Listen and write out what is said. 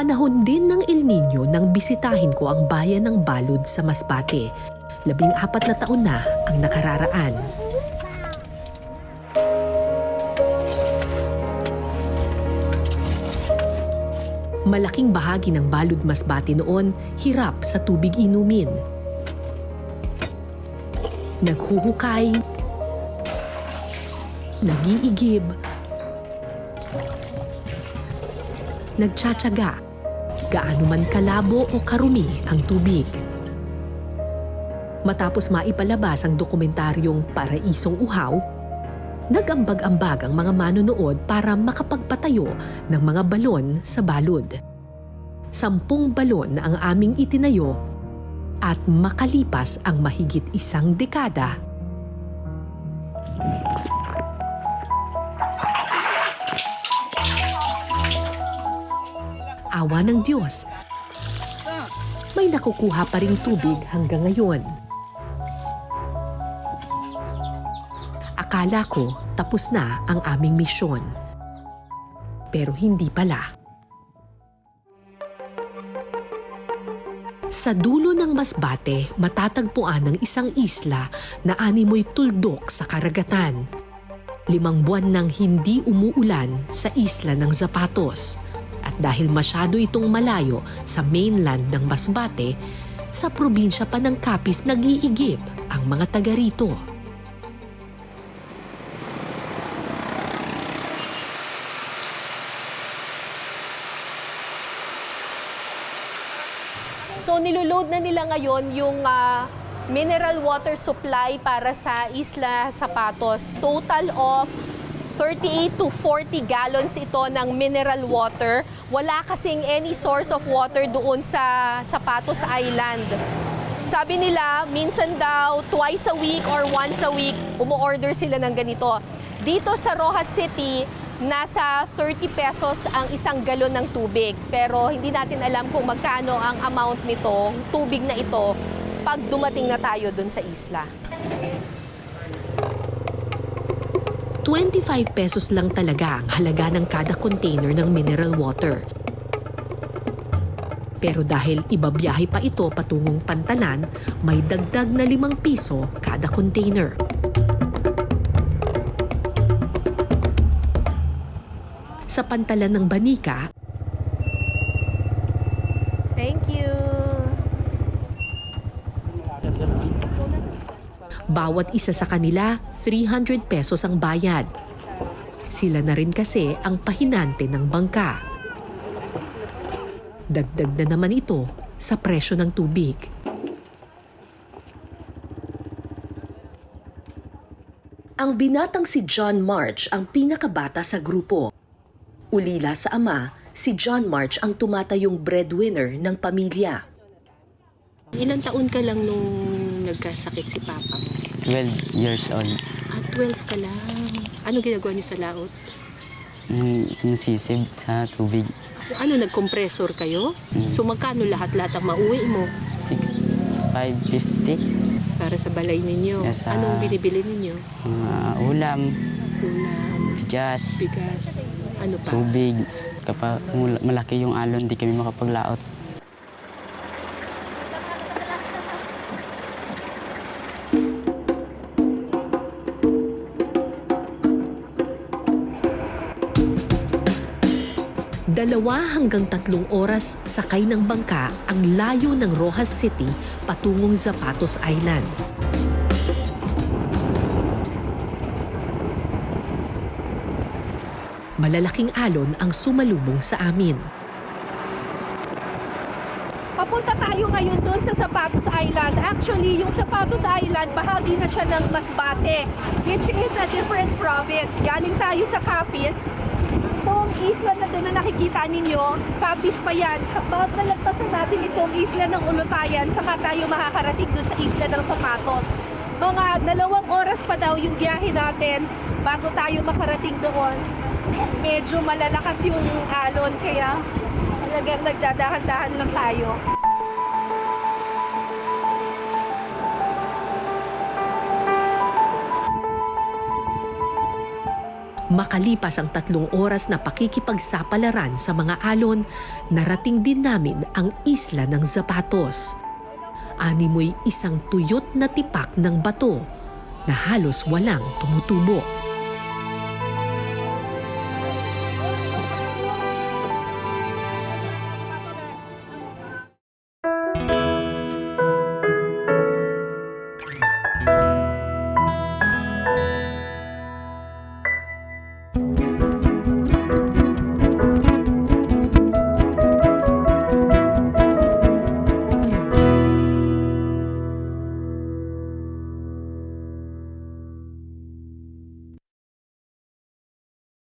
Panahon din ng El Nino nang bisitahin ko ang bayan ng Balud sa Masbate. Labing apat na taon na ang nakararaan. Malaking bahagi ng Balud Masbate noon hirap sa tubig inumin. Naghuhukay, nag-iigib, nagtsatsaga, gaano man kalabo o karumi ang tubig. Matapos maipalabas ang dokumentaryong Paraisong Uhaw, nagambag-ambag ang mga manonood para makapagpatayo ng mga balon sa balod. Sampung balon ang aming itinayo at makalipas ang mahigit isang dekada, awa ng Diyos, may nakukuha pa ring tubig hanggang ngayon. Akala ko tapos na ang aming misyon. Pero hindi pala. Sa dulo ng Masbate, matatagpuan ang isang isla na animoy tuldok sa karagatan. Limang buwan nang hindi umuulan sa isla ng Zapatos. Dahil masyado itong malayo sa mainland ng Masbate, sa probinsya pa ng Capiz nag-iigib ang mga taga rito. So niloload na nila ngayon yung ah, mineral water supply para sa Isla Zapatos. Total of 38 to 40 gallons ito ng mineral water. Wala kasing any source of water doon sa Zapatos Island. Sabi nila, minsan daw, twice a week or once a week, umu-order sila ng ganito. Dito sa Rojas City, nasa 30 pesos ang isang galon ng tubig. Pero hindi natin alam kung magkano ang amount nito, tubig na ito, pag dumating na tayo dun sa isla. 25 pesos lang talaga ang halaga ng kada container ng mineral water. Pero dahil ibabiyahe pa ito patungong pantalan, may dagdag na 5 piso kada container. Sa pantalan ng Banika, Thank you. Bawat isa sa kanila 300 pesos ang bayad. Sila na rin kasi ang pahinante ng bangka. Dagdag na naman ito sa presyo ng tubig. Ang binatang si John March ang pinakabata sa grupo. Ulila sa ama, si John March ang tumatayong breadwinner ng pamilya. Ilang taon ka lang nung nagkasakit si Papa? 12 years old. Ah, 12 ka lang. Ano ginagawa niyo sa laot? Mm, sumusisib sa tubig. Ano, nag-compressor kayo? Mm. So magkano lahat-lahat ang mauwi mo 6, 550. para sa balay ninyo? Yes, ah. Anong binibili ninyo? Mga ulam, Ulam, bigas, bigas, ano pa? tubig. Kapag malaki yung alon, di kami makapaglaot. Dalawa hanggang tatlong oras sakay ng bangka ang layo ng Rojas City patungong Zapatos Island. Malalaking alon ang sumalubong sa amin. Papunta tayo ngayon doon sa Zapatos Island. Actually, yung Zapatos Island, bahagi na siya ng Masbate, which is a different province. Galing tayo sa Capiz. Itong isla na doon na nakikita ninyo, Capiz pa yan. Kapag nalagpasan natin itong isla ng Ulutayan, saka tayo makakarating doon sa isla ng Zapatos. Mga dalawang oras pa daw yung biyahe natin bago tayo makarating doon. Medyo malalakas yung alon, kaya talagang nagdadahan-dahan lang tayo. Makalipas ang tatlong oras na pakikipagsapalaran sa mga alon, narating din namin ang isla ng Zapatos. Animoy isang tuyot na tipak ng bato na halos walang tumutubo.